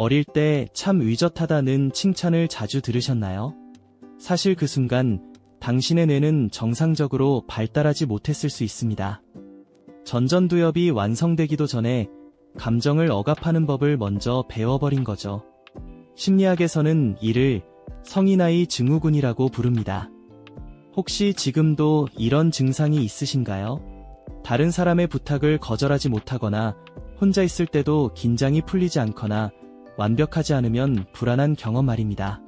어릴 때 참 의젓하다는 칭찬을 자주 들으셨나요? 사실 그 순간 당신의 뇌는 정상적으로 발달하지 못했을 수 있습니다. 전전두엽이 완성되기도 전에 감정을 억압하는 법을 먼저 배워버린 거죠. 심리학에서는 이를 성인아이 증후군이라고 부릅니다. 혹시 지금도 이런 증상이 있으신가요? 다른 사람의 부탁을 거절하지 못하거나 혼자 있을 때도 긴장이 풀리지 않거나 완벽하지 않으면 불안한 경험 말입니다.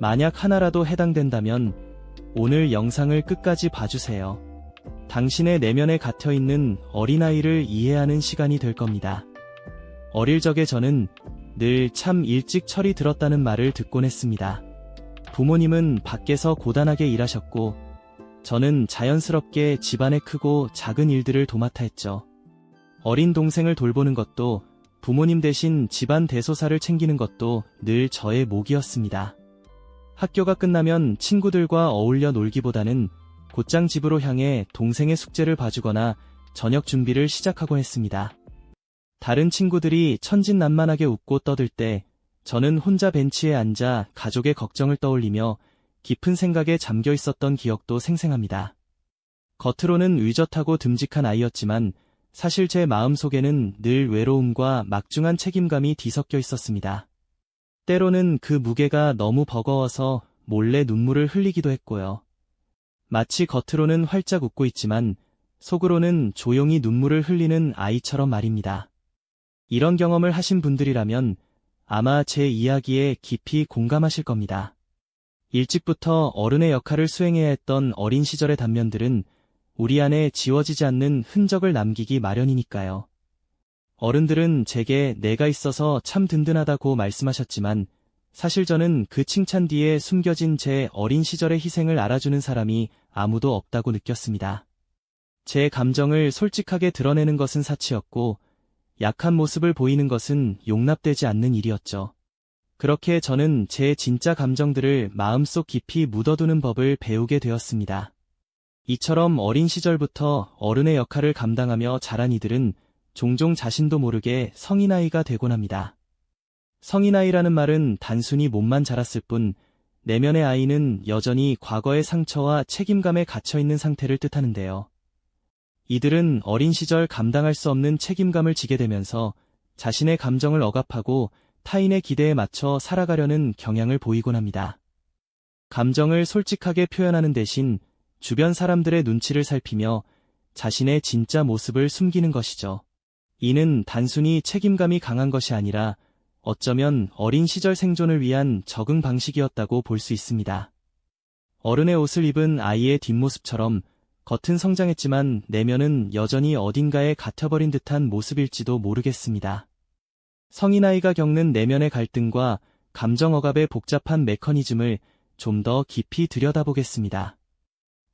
만약 하나라도 해당된다면 오늘 영상을 끝까지 봐주세요. 당신의 내면에 갇혀 있는 어린아이를 이해하는 시간이 될 겁니다. 어릴 적에 저는 늘 참 일찍 철이 들었다는 말을 듣곤 했습니다. 부모님은 밖에서 고단하게 일하셨고, 저는 자연스럽게 집안의 크고 작은 일들을 도맡아 했죠. 어린 동생을 돌보는 것도 부모님 대신 집안 대소사를 챙기는 것도 늘 저의 몫이었습니다. 학교가 끝나면 친구들과 어울려 놀기보다는 곧장 집으로 향해 동생의 숙제를 봐주거나 저녁 준비를 시작하곤 했습니다. 다른 친구들이 천진난만하게 웃고 떠들 때 저는 혼자 벤치에 앉아 가족의 걱정을 떠올리며 깊은 생각에 잠겨 있었던 기억도 생생합니다. 겉으로는 의젓하고 듬직한 아이였지만 사실 제 마음속에는 늘 외로움과 막중한 책임감이 뒤섞여 있었습니다. 때로는 그 무게가 너무 버거워서 몰래 눈물을 흘리기도 했고요. 마치 겉으로는 활짝 웃고 있지만 속으로는 조용히 눈물을 흘리는 아이처럼 말입니다. 이런 경험을 하신 분들이라면 아마 제 이야기에 깊이 공감하실 겁니다. 일찍부터 어른의 역할을 수행해야 했던 어린 시절의 단면들은 우리 안에 지워지지 않는 흔적을 남기기 마련이니까요. 어른들은 제게 내가 있어서 참 든든하다고 말씀하셨지만 사실 저는 그 칭찬 뒤에 숨겨진 제 어린 시절의 희생을 알아주는 사람이 아무도 없다고 느꼈습니다. 제 감정을 솔직하게 드러내는 것은 사치였고 약한 모습을 보이는 것은 용납되지 않는 일이었죠. 그렇게 저는 제 진짜 감정들을 마음속 깊이 묻어두는 법을 배우게 되었습니다. 이처럼 어린 시절부터 어른의 역할을 감당하며 자란 이들은 종종 자신도 모르게 성인아이가 되곤 합니다. 성인아이라는 말은 단순히 몸만 자랐을 뿐 내면의 아이는 여전히 과거의 상처와 책임감에 갇혀 있는 상태를 뜻하는데요. 이들은 어린 시절 감당할 수 없는 책임감을 지게 되면서 자신의 감정을 억압하고 타인의 기대에 맞춰 살아가려는 경향을 보이곤 합니다. 감정을 솔직하게 표현하는 대신 주변 사람들의 눈치를 살피며 자신의 진짜 모습을 숨기는 것이죠. 이는 단순히 책임감이 강한 것이 아니라 어쩌면 어린 시절 생존을 위한 적응 방식이었다고 볼 수 있습니다. 어른의 옷을 입은 아이의 뒷모습처럼 겉은 성장했지만 내면은 여전히 어딘가에 갇혀버린 듯한 모습일지도 모르겠습니다. 성인 아이가 겪는 내면의 갈등과 감정 억압의 복잡한 메커니즘을 좀 더 깊이 들여다보겠습니다.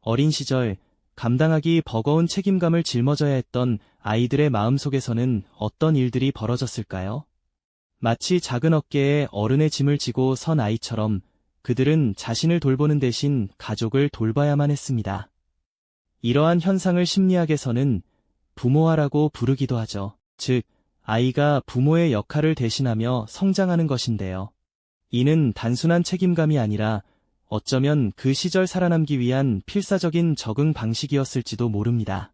어린 시절 감당하기 버거운 책임감을 짊어져야 했던 아이들의 마음속에서는 어떤 일들이 벌어졌을까요? 마치 작은 어깨에 어른의 짐을 지고 선 아이처럼 그들은 자신을 돌보는 대신 가족을 돌봐야만 했습니다. 이러한 현상을 심리학에서는 부모화라고 부르기도 하죠. 즉, 아이가 부모의 역할을 대신하며 성장하는 것인데요. 이는 단순한 책임감이 아니라 어쩌면 그 시절 살아남기 위한 필사적인 적응 방식이었을지도 모릅니다.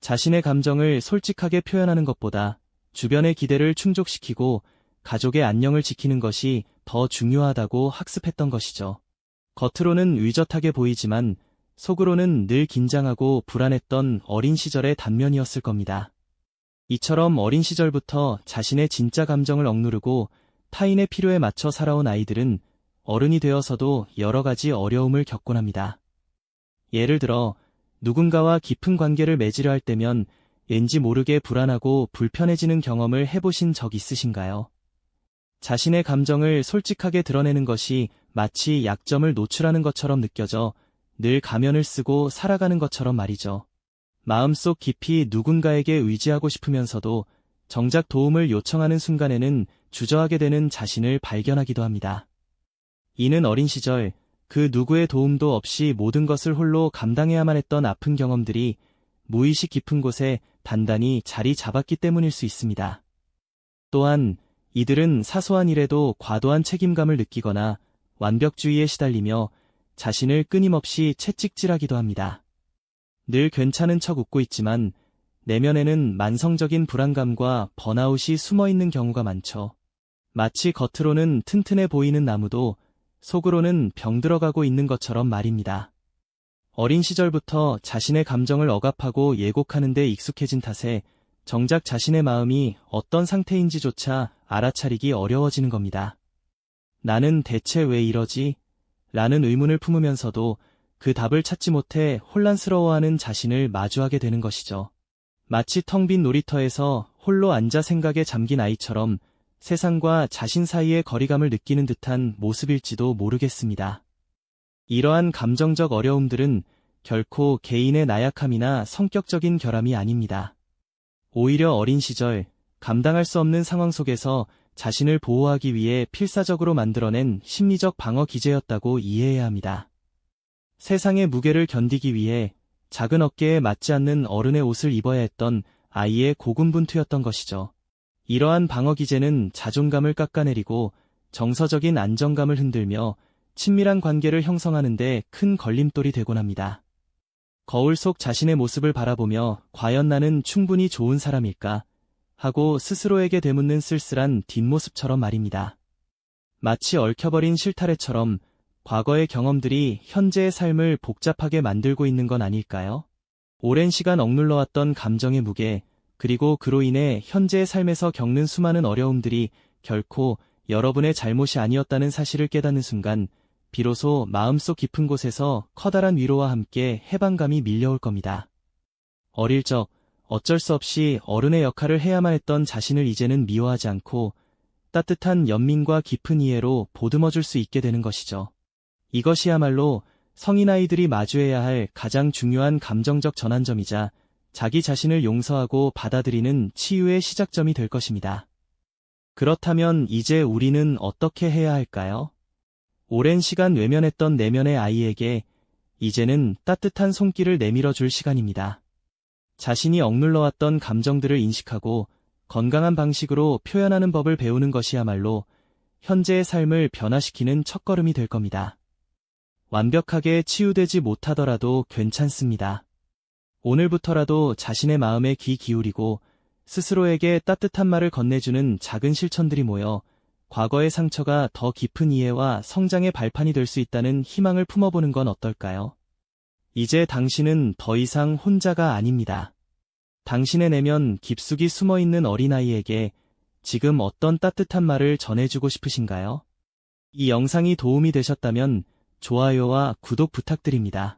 자신의 감정을 솔직하게 표현하는 것보다 주변의 기대를 충족시키고 가족의 안녕을 지키는 것이 더 중요하다고 학습했던 것이죠. 겉으로는 의젓하게 보이지만 속으로는 늘 긴장하고 불안했던 어린 시절의 단면이었을 겁니다. 이처럼 어린 시절부터 자신의 진짜 감정을 억누르고 타인의 필요에 맞춰 살아온 아이들은 어른이 되어서도 여러 가지 어려움을 겪곤 합니다. 예를 들어 누군가와 깊은 관계를 맺으려 할 때면 왠지 모르게 불안하고 불편해지는 경험을 해보신 적 있으신가요? 자신의 감정을 솔직하게 드러내는 것이 마치 약점을 노출하는 것처럼 느껴져 늘 가면을 쓰고 살아가는 것처럼 말이죠. 마음속 깊이 누군가에게 의지하고 싶으면서도 정작 도움을 요청하는 순간에는 주저하게 되는 자신을 발견하기도 합니다. 이는 어린 시절 그 누구의 도움도 없이 모든 것을 홀로 감당해야만 했던 아픈 경험들이 무의식 깊은 곳에 단단히 자리 잡았기 때문일 수 있습니다. 또한 이들은 사소한 일에도 과도한 책임감을 느끼거나 완벽주의에 시달리며 자신을 끊임없이 채찍질하기도 합니다. 늘 괜찮은 척 웃고 있지만 내면에는 만성적인 불안감과 번아웃이 숨어 있는 경우가 많죠. 마치 겉으로는 튼튼해 보이는 나무도 속으로는 병들어가고 있는 것처럼 말입니다. 어린 시절부터 자신의 감정을 억압하고 예곡하는 데 익숙해진 탓에 정작 자신의 마음이 어떤 상태인지조차 알아차리기 어려워지는 겁니다. 나는 대체 왜 이러지? 라는 의문을 품으면서도 그 답을 찾지 못해 혼란스러워하는 자신을 마주하게 되는 것이죠. 마치 텅 빈 놀이터에서 홀로 앉아 생각에 잠긴 아이처럼 세상과 자신 사이의 거리감을 느끼는 듯한 모습일지도 모르겠습니다. 이러한 감정적 어려움들은 결코 개인의 나약함이나 성격적인 결함이 아닙니다. 오히려 어린 시절 감당할 수 없는 상황 속에서 자신을 보호하기 위해 필사적으로 만들어낸 심리적 방어 기제였다고 이해해야 합니다. 세상의 무게를 견디기 위해 작은 어깨에 맞지 않는 어른의 옷을 입어야 했던 아이의 고군분투였던 것이죠. 이러한 방어 기제는 자존감을 깎아내리고 정서적인 안정감을 흔들며 친밀한 관계를 형성하는데 큰 걸림돌이 되곤 합니다. 거울 속 자신의 모습을 바라보며 과연 나는 충분히 좋은 사람일까 하고 스스로에게 되묻는 쓸쓸한 뒷모습처럼 말입니다. 마치 얽혀버린 실타래처럼 과거의 경험들이 현재의 삶을 복잡하게 만들고 있는 건 아닐까요? 오랜 시간 억눌러왔던 감정의 무게, 그리고 그로 인해 현재의 삶에서 겪는 수많은 어려움들이 결코 여러분의 잘못이 아니었다는 사실을 깨닫는 순간, 비로소 마음속 깊은 곳에서 커다란 위로와 함께 해방감이 밀려올 겁니다. 어릴 적 어쩔 수 없이 어른의 역할을 해야만 했던 자신을 이제는 미워하지 않고 따뜻한 연민과 깊은 이해로 보듬어 줄 수 있게 되는 것이죠. 이것이야말로 성인 아이들이 마주해야 할 가장 중요한 감정적 전환점이자 자기 자신을 용서하고 받아들이는 치유의 시작점이 될 것입니다. 그렇다면 이제 우리는 어떻게 해야 할까요? 오랜 시간 외면했던 내면의 아이에게 이제는 따뜻한 손길을 내밀어 줄 시간입니다. 자신이 억눌러왔던 감정들을 인식하고 건강한 방식으로 표현하는 법을 배우는 것이야말로 현재의 삶을 변화시키는 첫걸음이 될 겁니다. 완벽하게 치유되지 못하더라도 괜찮습니다. 오늘부터라도 자신의 마음에 귀 기울이고 스스로에게 따뜻한 말을 건네주는 작은 실천들이 모여 과거의 상처가 더 깊은 이해와 성장의 발판이 될 수 있다는 희망을 품어보는 건 어떨까요? 이제 당신은 더 이상 혼자가 아닙니다. 당신의 내면 깊숙이 숨어 있는 어린아이에게 지금 어떤 따뜻한 말을 전해주고 싶으신가요? 이 영상이 도움이 되셨다면 좋아요와 구독 부탁드립니다.